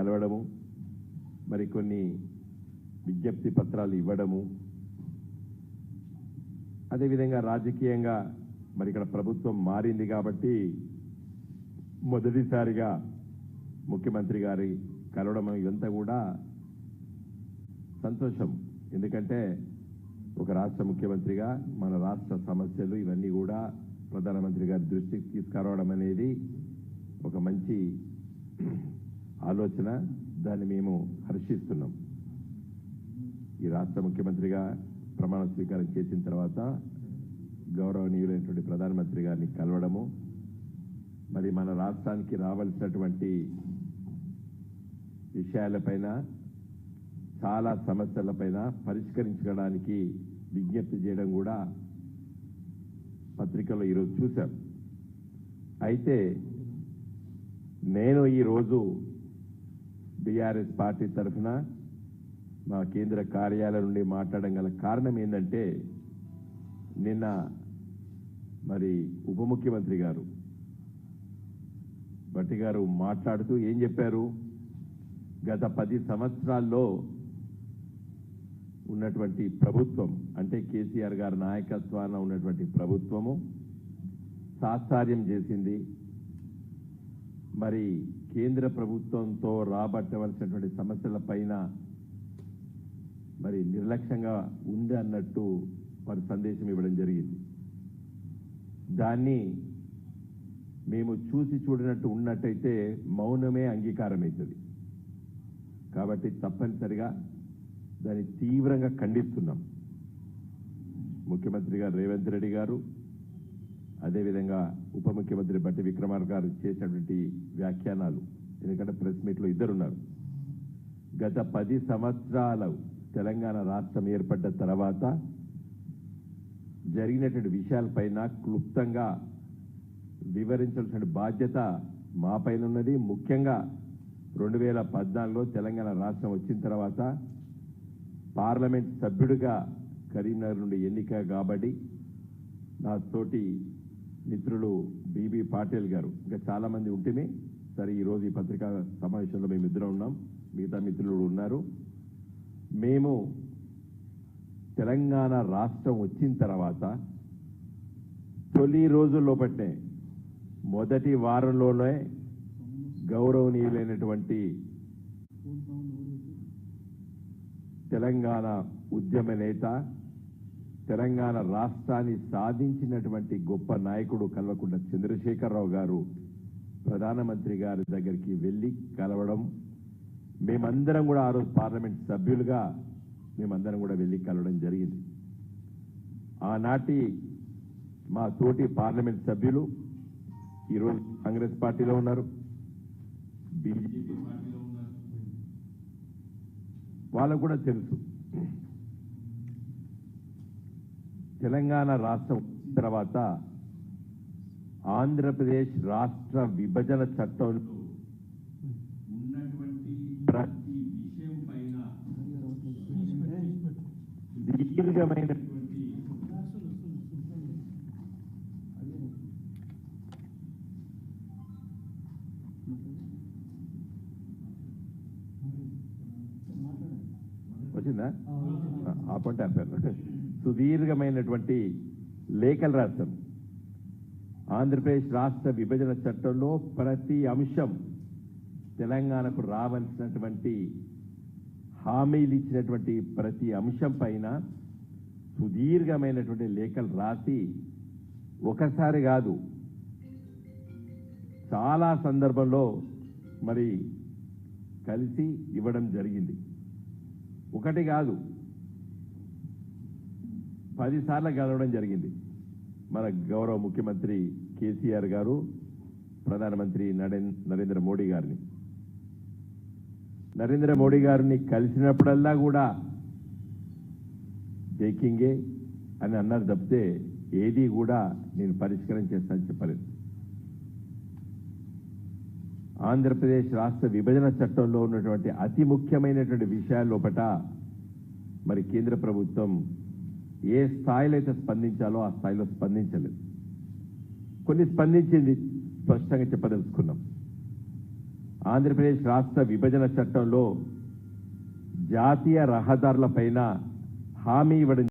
కలవడము మరికొన్ని విజ్ఞప్తి పత్రాలు ఇవ్వడము. అదేవిధంగా రాజకీయంగా మరి ఇక్కడ ప్రభుత్వం మారింది కాబట్టి మొదటిసారిగా ముఖ్యమంత్రి గారి కలవడం ఇదంతా కూడా సంతోషం. ఎందుకంటే ఒక రాష్ట్ర ముఖ్యమంత్రిగా మన రాష్ట్ర సమస్యలు ఇవన్నీ కూడా ప్రధానమంత్రి గారి దృష్టికి తీసుకురావడం అనేది ఒక మంచి ఆలోచన దాన్ని మేము హర్షిస్తున్నాం. ఈ రాష్ట్ర ముఖ్యమంత్రిగా ప్రమాణ స్వీకారం చేసిన తర్వాత గౌరవనీయులైనటువంటి ప్రధానమంత్రి గారిని కలవడము మరి మన రాష్ట్రానికి రావాల్సినటువంటి విషయాలపైన చాలా సమస్యలపైన పరిష్కరించడానికి విజ్ఞప్తి చేయడం కూడా పత్రికలో ఈరోజు చూశాం. అయితే నేను ఈరోజు బీఆర్ఎస్ పార్టీ తరఫున మా కేంద్ర కార్యాలయం నుండి మాట్లాడడం గల కారణం ఏంటంటే నిన్న మరి ఉప ముఖ్యమంత్రి గారు భట్టి గారు మాట్లాడుతూ ఏం చెప్పారు? గత పది సంవత్సరాల్లో ఉన్నటువంటి ప్రభుత్వం అంటే కేసీఆర్ గారి నాయకత్వాన ఉన్నటువంటి ప్రభుత్వము సాత్సార్యం చేసింది. మరి కేంద్ర ప్రభుత్వంతో రాబట్టవలసినటువంటి సమస్యల పైన మరి నిర్లక్ష్యంగా ఉంది అన్నట్టు వారి సందేశం ఇవ్వడం జరిగింది. దాన్ని మేము చూసి చూడనట్టు ఉన్నట్టయితే మౌనమే అంగీకారం అవుతుంది కాబట్టి తప్పనిసరిగా దాన్ని తీవ్రంగా ఖండిస్తున్నాం. ముఖ్యమంత్రి గారు రేవంత్ రెడ్డి గారు అదేవిధంగా ఉప ముఖ్యమంత్రి బట్టి విక్రమార్ గారు చేసినటువంటి వ్యాఖ్యానాలు. ఎందుకంటే ప్రెస్ మీట్లో ఇద్దరున్నారు. గత పది సంవత్సరాలు తెలంగాణ రాష్ట్రం ఏర్పడ్డ తర్వాత జరిగినటువంటి విషయాలపైన క్లుప్తంగా వివరించాల్సిన బాధ్యత మా పైన ఉన్నది. ముఖ్యంగా రెండు వేల పద్నాలుగులో తెలంగాణ రాష్ట్రం వచ్చిన తర్వాత పార్లమెంట్ సభ్యుడిగా కరీంనగర్ నుండి ఎన్నిక కాబట్టి నా తోటి మిత్రులు బీబీ పాటిల్ గారు. ఇంకా చాలా మంది ఉంటేనే సరే ఈరోజు ఈ పత్రికా సమావేశంలో మేము ఇద్దరం ఉన్నాం. మిగతా మిత్రులు ఉన్నారు. మేము తెలంగాణ రాష్ట్రం వచ్చిన తర్వాత తొలి రోజుల్లోపట్నే మొదటి వారంలోనే గౌరవనీయులైనటువంటి తెలంగాణ ఉద్యమ నేత తెలంగాణ రాష్ట్రాన్ని సాధించినటువంటి గొప్ప నాయకుడు కల్వకుంట్ల చంద్రశేఖరరావు గారు ప్రధానమంత్రి గారి దగ్గరికి వెళ్ళి కలవడం మేమందరం కూడా ఆ రోజు పార్లమెంట్ సభ్యులుగా మేమందరం కూడా వెళ్ళి కలవడం జరిగింది. ఆనాటి మా తోటి పార్లమెంట్ సభ్యులు ఈరోజు కాంగ్రెస్ పార్టీలో ఉన్నారు బీజేపీ పార్టీలో ఉన్నారు. వాళ్ళకు కూడా తెలుసు. తెలంగాణ రాష్ట్రం తర్వాత ఆంధ్రప్రదేశ్ రాష్ట్ర విభజన చట్టంలో ఉన్నటువంటి ప్రతి విషయం పైన దీర్ఘమైనటువంటి వచ్చిందా ఆపంటే ఆపారు సుదీర్ఘమైనటువంటి లేఖలు రాశాం ఆంధ్రప్రదేశ్ రాష్ట్ర విభజన చట్టంలో ప్రతి అంశం తెలంగాణకు రావాల్సినటువంటి హామీలు ఇచ్చినటువంటి ప్రతి అంశం పైన సుదీర్ఘమైనటువంటి లేఖలు రాసి ఒకసారి కాదు చాలా సందర్భంలో మరి కలిసి ఇవ్వడం జరిగింది. ఒకటి కాదు పదిసార్లు కలవడం జరిగింది. మన గౌరవ ముఖ్యమంత్రి కేసీఆర్ గారు ప్రధానమంత్రి నరేన్- నరేంద్ర మోడీ గారిని. నరేంద్ర మోడీ గారిని కలిసినప్పుడల్లా కూడా టేకింగే అని అన్నారు తప్పితే ఏది కూడా నేను పరిష్కారం చేస్తానని చెప్పలేదు. ఆంధ్రప్రదేశ్ రాష్ట్ర విభజన చట్టంలో ఉన్నటువంటి అతి ముఖ్యమైనటువంటి విషయాల లోపట మరి కేంద్ర ప్రభుత్వం ఏ స్థాయిలో అయితే స్పందించాలో ఆ స్థాయిలో స్పందించలేదు. కొన్ని స్పందించింది స్పష్టంగా చెప్పదలుచుకున్నాం. ఆంధ్రప్రదేశ్ రాష్ట్ర విభజన చట్టంలో జాతీయ రహదారులపైన హామీ ఇవ్వడం